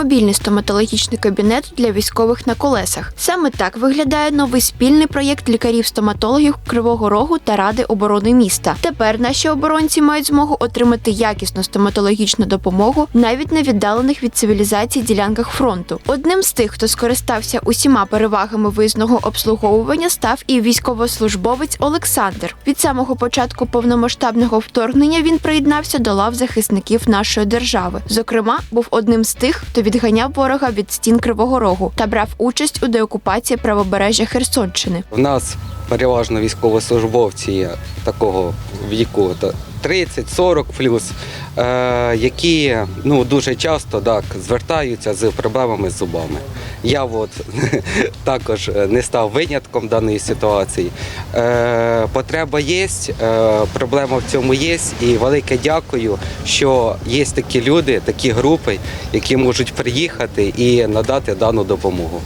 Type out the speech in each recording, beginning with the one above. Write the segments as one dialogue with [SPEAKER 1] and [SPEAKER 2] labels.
[SPEAKER 1] мобільний стоматологічний кабінет для військових на колесах. Саме так виглядає новий спільний проєкт лікарів-стоматологів Кривого Рогу та Ради оборони міста. Тепер наші оборонці мають змогу отримати якісну стоматологічну допомогу навіть на віддалених від цивілізації ділянках фронту. Одним з тих, хто скористався усіма перевагами виїзного обслуговування, став і військовослужбовець Олександр. Від самого початку повномасштабного вторгнення він приєднався до лав захисників нашої держави. Зокрема, був одним з тих, хто відганяв ворога від стін Кривого Рогу та брав участь у деокупації правобережжя Херсонщини.
[SPEAKER 2] В нас переважно військовослужбовці такого віку та 30-40 плюс, е, які ну, дуже часто так, звертаються з проблемами з зубами. Я от, також не став винятком даної ситуації. Е, потреба є, е, проблема в цьому є, і велике дякую, що є такі люди, такі групи, які можуть приїхати і надати дану допомогу.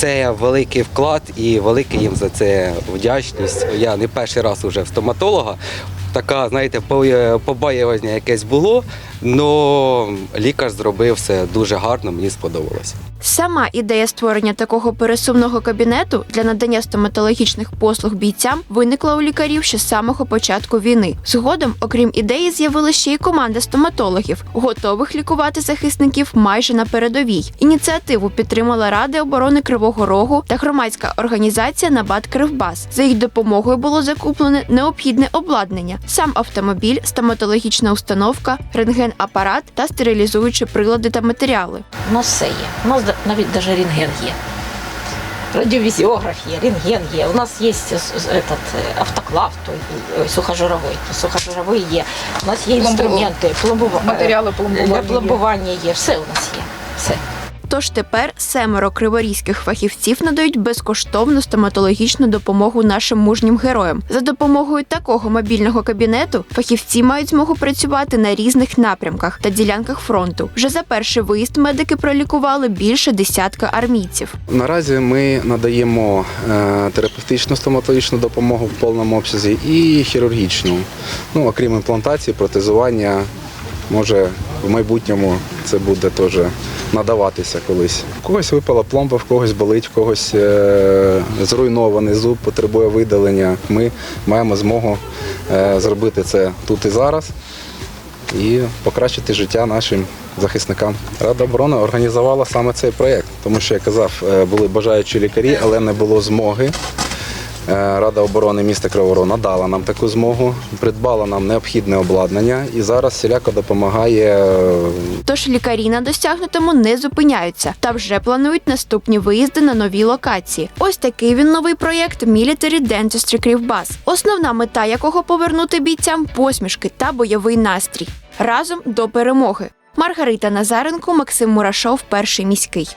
[SPEAKER 2] Це великий вклад і велика їм за це вдячність. Я не перший раз уже в стоматолога. Така, знаєте, по- побоювання якесь було, але лікар зробив все дуже гарно, мені сподобалося.
[SPEAKER 1] Сама ідея створення такого пересувного кабінету для надання стоматологічних послуг бійцям виникла у лікарів ще з самого початку війни. Згодом, окрім ідеї, з'явилася ще й команда стоматологів, готових лікувати захисників майже на передовій. Ініціативу підтримала Ради оборони Кривого Рогу та громадська організація Набат Кривбас. За їх допомогою було закуплене необхідне обладнання: сам автомобіль, стоматологічна установка, рентген-апарат та стерилізуючі прилади та матеріали.
[SPEAKER 3] У нас все є. У нас да- навіть рентген є. Радіовізіограф є, рентген є. У нас є этот, е, автоклав, той, ой, сухожировий. Сухожировий є. У нас є інструменти, пломбува...
[SPEAKER 4] Матеріали пломбування
[SPEAKER 3] для
[SPEAKER 4] є.
[SPEAKER 3] пломбування є. Все у нас є.
[SPEAKER 1] Тож тепер семеро криворізьких фахівців надають безкоштовну стоматологічну допомогу нашим мужнім героям. За допомогою такого мобільного кабінету фахівці мають змогу працювати на різних напрямках та ділянках фронту. Вже за перший виїзд медики пролікували більше десятка армійців.
[SPEAKER 5] Наразі ми надаємо е, терапевтичну стоматологічну допомогу в повному обсязі і хірургічну. Ну, окрім імплантації, протезування, може в майбутньому це буде теж надаватися колись. В когось випала пломба, в когось болить, в когось е, зруйнований зуб, потребує видалення. Ми маємо змогу е, зробити це тут і зараз і покращити життя нашим захисникам. Рада оборони організувала саме цей проєкт, тому що я казав, е, були бажаючі лікарі, але не було змоги. Е, Рада оборони міста Кривого Рогу надала нам таку змогу, придбала нам необхідне обладнання і зараз всіляко допомагає е,
[SPEAKER 1] Тож лікарі на досягнутому не зупиняються та вже планують наступні виїзди на нові локації. Ось такий він новий проєкт Military Dentistry Кривбас, основна мета якого повернути бійцям посмішки та бойовий настрій разом до перемоги. Маргарита Назаренко, Максим Мурашов, перший міський.